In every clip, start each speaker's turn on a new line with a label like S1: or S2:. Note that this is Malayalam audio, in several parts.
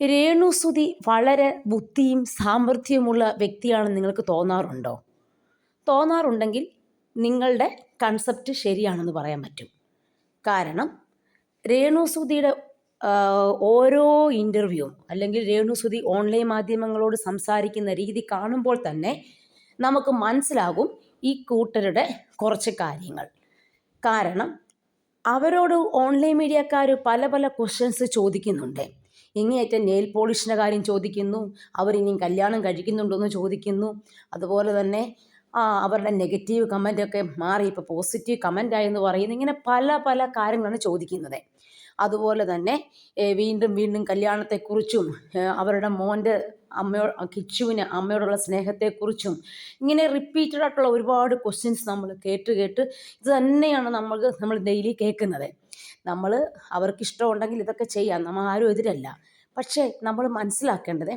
S1: രേണുസുതി വളരെ ബുദ്ധിയും സാമർഥ്യവുമുള്ള വ്യക്തിയാണെന്ന് നിങ്ങൾക്ക് തോന്നാറുണ്ടോ? തോന്നാറുണ്ടെങ്കിൽ നിങ്ങളുടെ കൺസെപ്റ്റ് ശരിയാണെന്ന് പറയാൻ പറ്റും. കാരണം രേണുസുതിയുടെ ഓരോ ഇന്റർവ്യൂവും അല്ലെങ്കിൽ രേണുസുതി ഓൺലൈൻ മാധ്യമങ്ങളോട് സംസാരിക്കുന്ന രീതി കാണുമ്പോൾ തന്നെ നമുക്ക് മനസ്സിലാകും ഈ കൂട്ടരുടെ കുറച്ച് കാര്യങ്ങൾ. കാരണം അവരോട് ഓൺലൈൻ മീഡിയക്കാർ പല പല ക്വസ്റ്റ്യൻസ് ചോദിക്കുന്നുണ്ട്. ഇങ്ങേയറ്റം നെയിൽ പോളിഷിന്റെ കാര്യം ചോദിക്കുന്നു. അവരിനിയും കല്യാണം കഴിക്കുന്നുണ്ടോ എന്ന് ചോദിക്കുന്നു. അതുപോലെ തന്നെ ആ അവരുടെ നെഗറ്റീവ് കമന്റൊക്കെ മാറി. ഇപ്പോൾ പോസിറ്റീവ് കമന്റായി എന്ന് പറയുന്നു ഇങ്ങനെ പല പല കാര്യങ്ങളാണ് ചോദിക്കുന്നത്. അതുപോലെ തന്നെ വീണ്ടും വീണ്ടും കല്യാണത്തെക്കുറിച്ചും അവരുടെ മോന്റെ അമ്മയോ കിച്ചുവിന് അമ്മയോടുള്ള സ്നേഹത്തെക്കുറിച്ചും ഇങ്ങനെ റിപ്പീറ്റഡ് ആയിട്ടുള്ള ഒരുപാട് ക്വസ്റ്റ്യൻസ് നമ്മൾ കേട്ട് കേട്ട് ഇത് തന്നെയാണ് നമ്മൾക്ക് നമ്മൾ ഡെയിലി കേൾക്കുന്നത്. നമ്മൾ അവർക്ക് ഇഷ്ടമുണ്ടെങ്കിൽ ഇതൊക്കെ ചെയ്യാം. നമ്മൾ ആരും എതിരല്ല. പക്ഷേ നമ്മൾ മനസ്സിലാക്കേണ്ടത്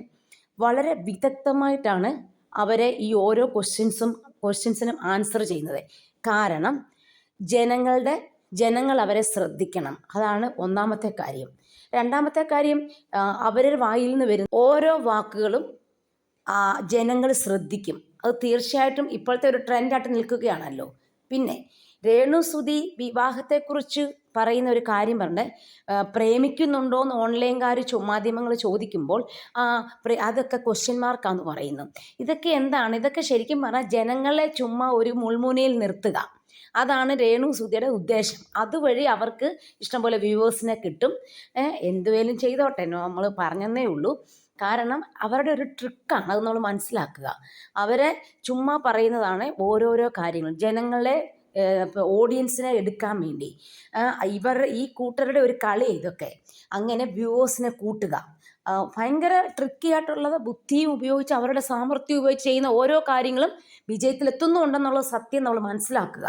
S1: വളരെ വിദഗ്ധമായിട്ടാണ് അവരെ ഈ ഓരോ ക്വസ്റ്റ്യൻസും ക്വസ്റ്റ്യൻസിനും ആൻസർ ചെയ്യുന്നത്. കാരണം ജനങ്ങളുടെ ജനങ്ങൾ അവരെ ശ്രദ്ധിക്കണം. അതാണ് ഒന്നാമത്തെ കാര്യം. രണ്ടാമത്തെ കാര്യം അവരുടെ വായിൽ നിന്ന് വരുന്ന ഓരോ വാക്കുകളും ജനങ്ങൾ ശ്രദ്ധിക്കും. അത് തീർച്ചയായിട്ടും ഇപ്പോഴത്തെ ഒരു ട്രെൻഡായിട്ട് നിൽക്കുകയാണല്ലോ. പിന്നെ രേണുസുതി വിവാഹത്തെക്കുറിച്ച് പറയുന്ന ഒരു കാര്യം പറഞ്ഞ് പ്രേമിക്കുന്നുണ്ടോ എന്ന് ഓൺലൈൻകാർ മാധ്യമങ്ങൾ ചോദിക്കുമ്പോൾ അതൊക്കെ ക്വസ്റ്റ്യൻ മാർക്കാന്ന് പറയുന്നു. ഇതൊക്കെ എന്താണ്? ഇതൊക്കെ ശരിക്കും പറഞ്ഞാൽ ജനങ്ങളെ ചുമ്മാ ഒരു മുൾമുനയിൽ നിർത്തുക. അതാണ് രേണു സുധിയുടെ ഉദ്ദേശം. അതുവഴി അവർക്ക് ഇഷ്ടംപോലെ വ്യൂവേഴ്സിനെ കിട്ടും. എന്തുവേലും ചെയ്തോട്ടെ നമ്മൾ പറഞ്ഞതേ ഉള്ളൂ. കാരണം അവരുടെ ഒരു ട്രിക്കാണ് അത് നമ്മൾ മനസ്സിലാക്കുക. അവരെ ചുമ്മാ പറയുന്നതാണ് ഓരോരോ കാര്യങ്ങൾ. ജനങ്ങളെ ഓഡിയൻസിനെ എടുക്കാൻ വേണ്ടി. ഇവർ ഈ കൂട്ടരുടെ ഒരു കളി ഇതൊക്കെ. അങ്ങനെ വ്യൂവേഴ്സിനെ കൂട്ടുക. ഭയങ്കര ട്രിക്കി ആയിട്ടുള്ളത് ബുദ്ധിയും ഉപയോഗിച്ച് അവരുടെ സാമർഥ്യം ഉപയോഗിച്ച് ചെയ്യുന്ന ഓരോ കാര്യങ്ങളും വിജയത്തിലെത്തുന്നുണ്ടെന്നുള്ള സത്യം നമ്മൾ മനസ്സിലാക്കുക.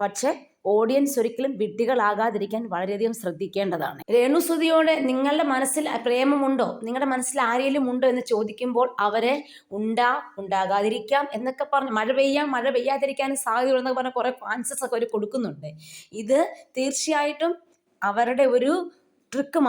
S1: പക്ഷേ ഓഡിയൻസ് ഒരിക്കലും വിഡ്ഢികളാകാതിരിക്കാൻ വളരെയധികം ശ്രദ്ധിക്കേണ്ടതാണ്. രേണുസുതിയോട് നിങ്ങളുടെ മനസ്സിൽ പ്രേമമുണ്ടോ? നിങ്ങളുടെ മനസ്സിൽ ആരെങ്കിലും ഉണ്ടോ എന്ന് ചോദിക്കുമ്പോൾ അവരെ ഉണ്ടാ ഉണ്ടാകാതിരിക്കാം എന്നൊക്കെ പറഞ്ഞ് മഴ പെയ്യാം മഴ പെയ്യാതിരിക്കാനും സാധ്യതയുള്ളതെന്നൊക്കെ പറഞ്ഞ കുറേ ആൻസേഴ്സ് ഒക്കെ അവർ കൊടുക്കുന്നുണ്ട്. ഇത് തീർച്ചയായിട്ടും അവരുടെ ഒരു ട്രിക്ക്